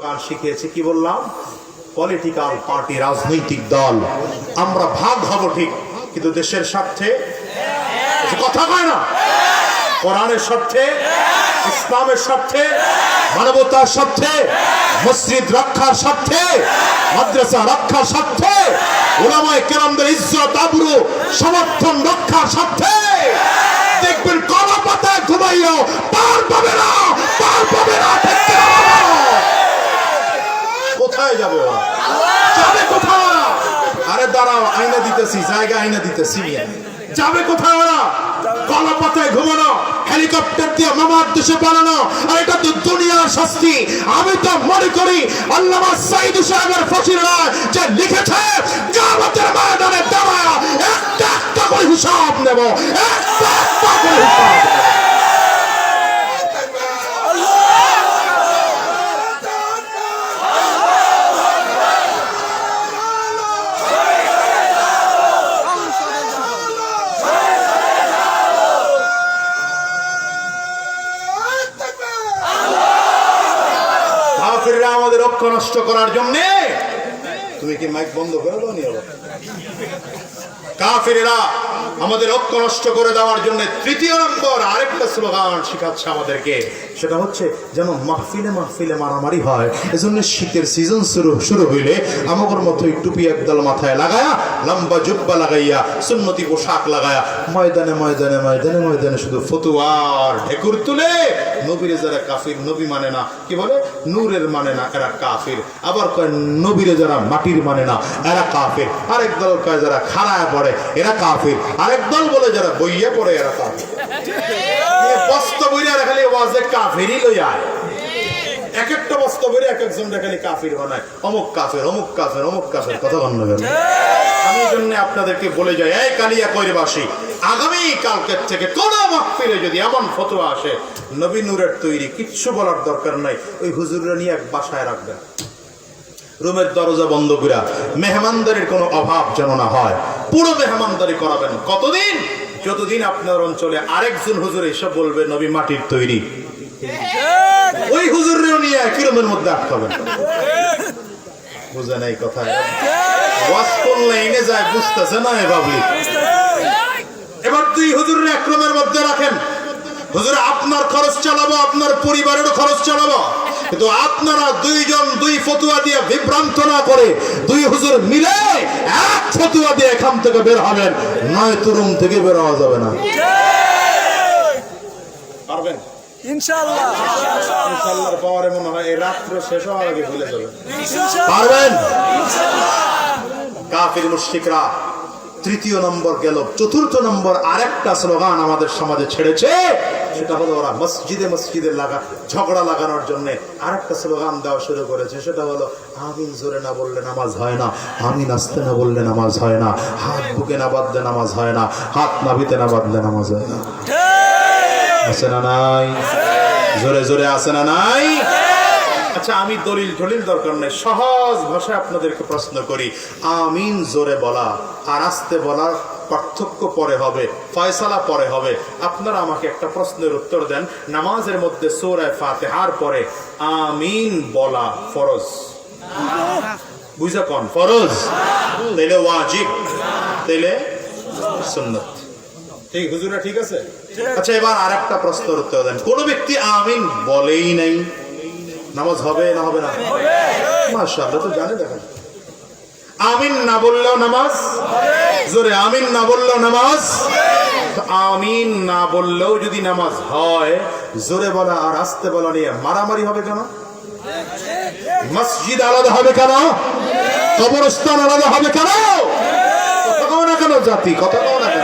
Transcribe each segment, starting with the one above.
Slogan শিখিয়েছি, কি বললাম? পলিটিক্যাল পার্টি রাজনৈতিক দল। আমরা ভাগ হব ঠিক, কিন্তু দেশের স্বার্থে কথা কয় না। কোরআনের স্বার্থে, ইসলামের স্বার্থে, মানবতার স্বার্থে, মসজিদ রক্ষার স্বার্থে, মাদ্রাসা রক্ষার স্বার্থে ওলামায় কেরামদের ইজ্জত, আবরু, সমর্থন রক্ষার স্বার্থে। দেখবেন কলা পাতায় ঘুমাইও পার পাবে না, পার পাবে না ঠিক কিনা বলো? কোথায় যাবে ওরা যাবে কোথায় আরে দাঁড়াও আইনা দিতেছি জায়গা আইনা দিতেছি যাবে কোথায় ওরা? ঘুমানো, হেলিকপ্টার দিয়ে মামার দেশে পালানো, আর এটা তো দুনিয়ার শাস্তি। আমি তো মনে করি আল্লামা সাইদ সাহেবের ফসির যে লিখেছে, জামাতের ময়দানে দাঁড়ায় একটা একটা হিসাব নেব, একটা করে হিসাব নেব। কাফিররা নষ্ট করার জন্য তুমি কি মাইক বন্ধ করে দাও নি আবার? কাফিরেরা আমাদের ঐক্য নষ্ট করে দেওয়ার জন্য তৃতীয় নম্বর আরেকটা স্লোগান শেখাচ্ছে আমাদেরকে। সেটা হচ্ছে যেন মাহফিলে মাহফিলে মারামারি হয়। এজন্য শীতের সিজন শুরু শুরু হইলে আমাদের মতো টুপি একদল মাথায় লাগায়া, লম্বা জুব্বা লাগাইয়া, সুন্নতি পোশাক লাগায়া, ময়দানে ময়দানে ময়দানে ময়দানে শুধু ফতুয়ার ঢেকুর তুলে নবীরে যারা কাফির নবী মানে না, কি বলে? নূরের মানে না, এরা কাফির। আবার কয় নবীরে যারা মাটির মানে না, এরা কাফির। আরেক দল যারা খাড়ায় পড়ে, এরা কাফির। আরেক দল বলে যারা বইয়ে পড়ে, এরা কাফির। বস্তা খালি ওয়াজে কাফিরই লই এক একটা এক একজন কাফির বানায়। অমুক কাফের অমুক কাফের অমুক কাফের, কথা বন্ধ আমি জন্য আপনাদেরকে বলে যাই, এই কালিয়া কৈরবাসী, আগামী কালকের থেকে কোন মাহফিলে যদি এমন ফতোয়া আসে তৈরি কিচ্ছু বলার দরকার নাই, ওই হুজুররা নিয়ে এক বাসায় রাখবেন। রুমের দরজা বন্ধ করা মেহমানদারির কোনো অভাব যেন না হয়। পুরো মেহমানদারি করাবেন। কতদিন? যতদিন আপনার অঞ্চলে আরেকজন হুজুর এসব বলবে, নবী মাটির তৈরি। ওই হুজুরেও নিয়ে একই রুমের মধ্যে আটকাবেন বুঝে নাই কথা। ওয়াজ করলে এনে যায়, বুঝতেছে না এ এবার তুই হুজুরের এক রুমের মধ্যে রাখেন। হুজুর, আপনার খরচ চালাবো, আপনার পরিবারেরও খরচ চালাবো। কিন্তু আপনারা দুইজন দুই ফতুয়া দিয়ে বিভ্রান্ত না করে দুই হুজুর মিলে এক ফতুয়া দিয়ে এখান থেকে বের হবেন। নয় তো রুম থেকে বের হওয়া যাবে না। পারবেন? ইনশাআল্লাহ। ইনশাআল্লাহর পাওয়ারে মনে হয় এই রাত্র শেষ হওয়ার আগে ভুলে যাবেন পারবেন? কাফির মুশরিকরা তৃতীয় নম্বর গেল চতুর্থ নম্বর আরেকটা স্লোগান আমাদের সমাজে ছেড়েছে সেটা হলো ওরা মসজিদে মসজিদে লাগা ঝগড়া লাগানোর জন্য আর একটা স্লোগান দেওয়া শুরু করেছে। সেটা হলো আমিন জোরে না বললে নামাজ হয় না। আমিন আসতে না বললে নামাজ হয় না। হাত বুকে না বাঁধলে নামাজ হয় না। হাত নাভিতে না বাঁধলে নামাজ হয় না। আছে না নাই? জোরে জোরে আছে না নাই? আচ্ছা আমি দলিল দলিল দরকার নেই। সহজ ভাষায় আপনাদেরকে প্রশ্ন করি। আমিন জোরে বলা আর আসতে বলার পার্থক্য পরে হবে ফয়সালা পরে হবে। আপনারা আমাকে একটা প্রশ্নের উত্তর দেন। নামাজের মধ্যে সোরায় ফাতেহার পরে আমিন বলা ফরজ। বুঝা কন? ফরজ। তাইলে ওয়াজিব তাইলে সুন্নত। ঠিক হুজুরা ঠিক আছে? আচ্ছা এবার আরেকটা প্রশ্নের উত্তর দেন। কোন ব্যক্তি আমিন বলেই নাই। নামাজ হবে না হবে না? মাশাআল্লাহ তো জানে দেখা আমিন না বললেও নামাজ? জোরে, আমিন না বললেও নামাজ? আমিন না বললেও যদি নামাজ হয়, জোরে বলা আর আসতে বলা নিয়ে মারামারি হবে কেন? মসজিদ আলাদা হবে কেন? কবরস্থান আলাদা হবে কেন? কথা না কেন জাতি, কথা কও না কেন?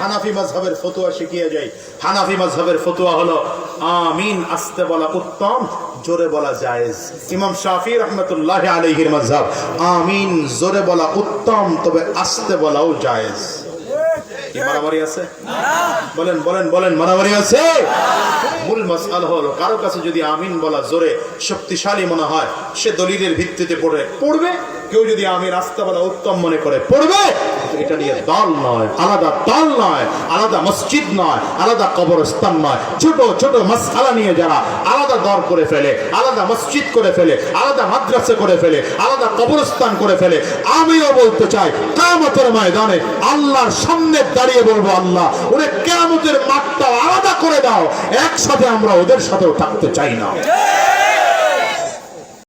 হানাফি মাযহাবের ফতুয়া শিখিয়ে যাই। হানাফি মাযহাবের ফতুয়া হলো, আমিন আসতে বলা উত্তম, জোরে বলা জায়েজ। ইমাম শাফি রহমতুল্লাহ আলাইহির মাযহাব, আমিন জোরে বলা উত্তম, তবে আসতে বলাও জায়েজ। আছে? বলেন বলেন বলেন আছে? কারও কাছে যদি আমিন বলা জোরে শক্তিশালী মনে হয়, সে দলিলের ভিত্তিতে পড়ে, পড়বে। কেউ যদি আমি রাস্তা বলা উত্তম মনে করে পড়বে এটা নিয়ে দল নয়, আলাদা দল নয়, আলাদা মসজিদ নয়, আলাদা কবরস্থান নয়। ছোট ছোট মাসালা নিয়ে যারা আলাদা দর করে ফেলে, আলাদা মসজিদ করে ফেলে, আলাদা মাদ্রাসা করে ফেলে, আলাদা কবরস্থান করে ফেলে, আমিও বলতে চাই কামতের ময়দানে আল্লাহর সামনে দাঁড়িয়ে বলব, আল্লাহ, ওরে কেমতের মাঠটা আলাদা করে দাও, একসাথে আমরা ওদের সাথেও থাকতে চাই না।